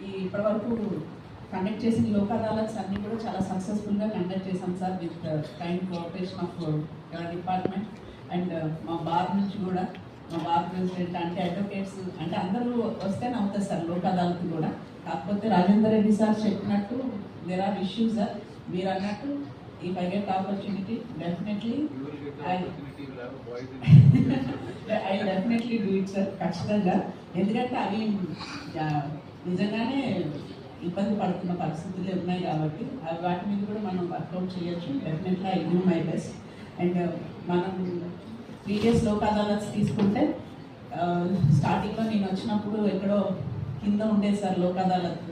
ఈ ఇప్పటివరకు కండక్ట్ చేసిన లోక్ అదాలత్స్ అన్ని కూడా చాలా సక్సెస్ఫుల్గా కండక్ట్ చేశాం sir with kind cooperation of your department and మా బార్ నుంచి కూడా మా బార్ ప్రెసిడెంట్ అంటే అడ్వకేట్స్ అంటే అందరూ వస్తేనే అవుతుంది సార్ లోక్ అదాలత్ కూడా. కాకపోతే రాజేందర్ రెడ్డి సార్ చెప్పినట్టు దేర్ ఆర్ ఇష్యూస్ సార్ మీరు అన్నట్టు ఈ I get opportunity definitely I I definitely do it sir ఖచ్చితంగా. ఎందుకంటే అవి uh, నిజంగానే ఇబ్బంది పడుతున్న పరిస్థితులు ఉన్నాయి కాబట్టి అవి వాటి మీద కూడా మనం వర్కౌట్ చేయొచ్చు. Definitely I do my best and మనం ప్రీవియస్ లోక్ అదాలత్స్ తీసుకుంటే uh, స్టార్టింగ్లో నేను వచ్చినప్పుడు ఎక్కడో కింద ఉండేది సార్ లోక్ అదాలత్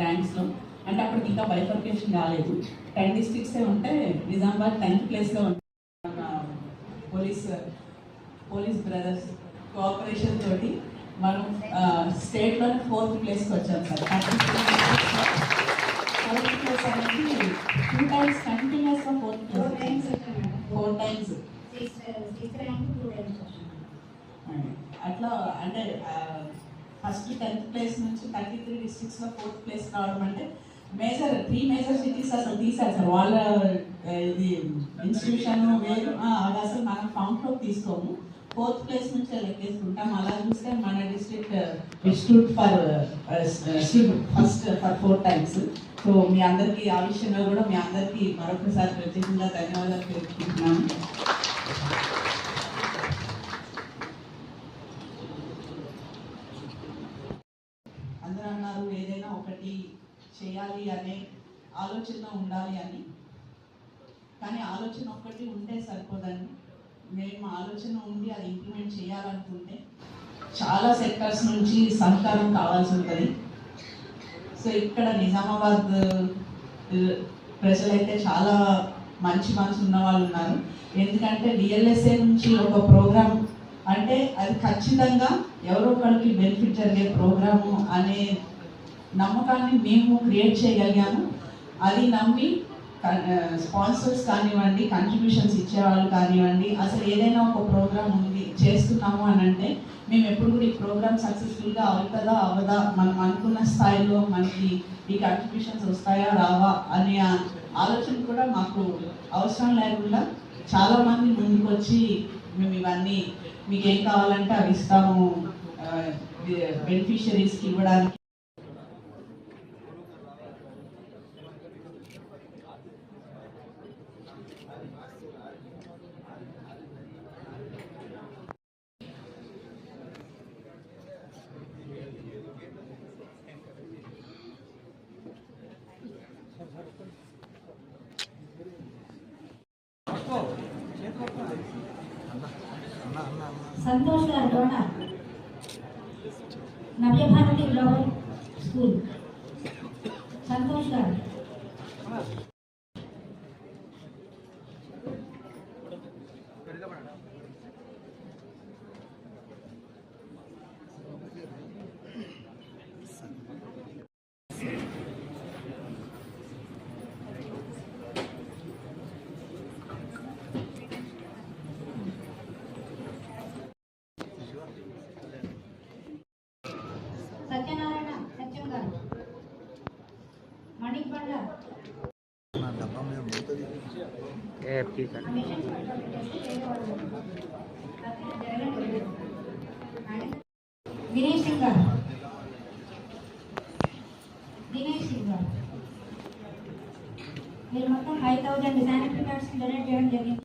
ర్యాంక్స్లో అంటే అప్పటికి ఇంకా బైఫర్కేషన్ కాలేదు టెన్ డిస్ట్రిక్ట్సే ఉంటే నిజామాబాద్ టెన్త్ ప్లేస్లో మన పోలీస్ పోలీస్ బ్రదర్స్ కోఆపరేషన్ తోటి మనం స్టేట్లోనే ఫోర్త్ ప్లేస్కి వచ్చాం సార్. ఫోర్త్ ప్లేస్ అనేది టూ టైమ్స్ కంటిన్యూస్గా fourth four place four times అట్లా అంటే ఫస్ట్ టెన్త్ ప్లేస్ నుంచి థర్టీ త్రీ డిస్ట్రిక్ట్స్లో ఫోర్త్ ప్లేస్ రావడం అంటే మేజర్ త్రీ మేజర్ సిటీస్ అసలు తీసారు సార్. వాళ్ళ ఇది ఇన్స్టిట్యూషన్ వేరు. అది అసలు మనం కౌంట్లో తీసుకోము. ఫోర్త్ ప్లేస్ నుంచి లెక్కేసుకుంటాం. అలా చూస్తే మన district institute for first for four times so మీ అందరికీ ఆ విషయంలో కూడా మీ అందరికీ మరొకసారి ప్రత్యేకంగా ధన్యవాదాలు తెలుపుకుంటున్నాను అందరూ అన్నారు ఏదైనా ఒకటి చేయాలి అనే ఆలోచన ఉండాలి అని. కానీ ఆలోచన ఒక్కటి ఉంటే సరిపోదండి. మేము ఆలోచన ఉండి అది ఇంప్లిమెంట్ చేయాలనుకుంటే చాలా సెక్టర్స్ నుంచి సహకారం కావాల్సి ఉంటుంది. సో ఇక్కడ నిజామాబాద్ ప్రజలైతే చాలా మంచి మనసు ఉన్న వాళ్ళు ఉన్నారు. ఎందుకంటే డిఎల్ఎస్ఏ నుంచి ఒక ప్రోగ్రామ్ అంటే అది ఖచ్చితంగా ఎవరో ఒకరికి బెనిఫిట్ జరిగే ప్రోగ్రాము అనే నమ్మకాన్ని మేము క్రియేట్ చేయగలిగాము. అది నమ్మి స్పాన్సర్స్ కానివ్వండి కంట్రిబ్యూషన్స్ ఇచ్చేవాళ్ళు కానివ్వండి అసలు ఏదైనా ఒక ప్రోగ్రామ్ ఉంది చేస్తున్నాము అని అంటే మేము ఎప్పుడు కూడా ఈ ప్రోగ్రామ్ సక్సెస్ఫుల్గా అవుతుందా అవదా మనం అనుకున్న స్థాయిలో మనకి ఈ కంట్రిబ్యూషన్స్ వస్తాయా రావా అనే ఆలోచన కూడా మాకు అవసరం లేకుండా చాలామంది ముందుకు వచ్చి మేము ఇవన్నీ మీకు ఏం కావాలంటే అవి ఇస్తాము బెనిఫిషరీస్కి ఇవ్వడానికి. Santosh garu donor Navyabharathi global school. Santosh garu Manik బండ దినేష్ సింగ్ గారు దినేష్ సింగ్ గారు మీరు మొత్తం five thousand sanitary pads donate చేయడం జరిగింది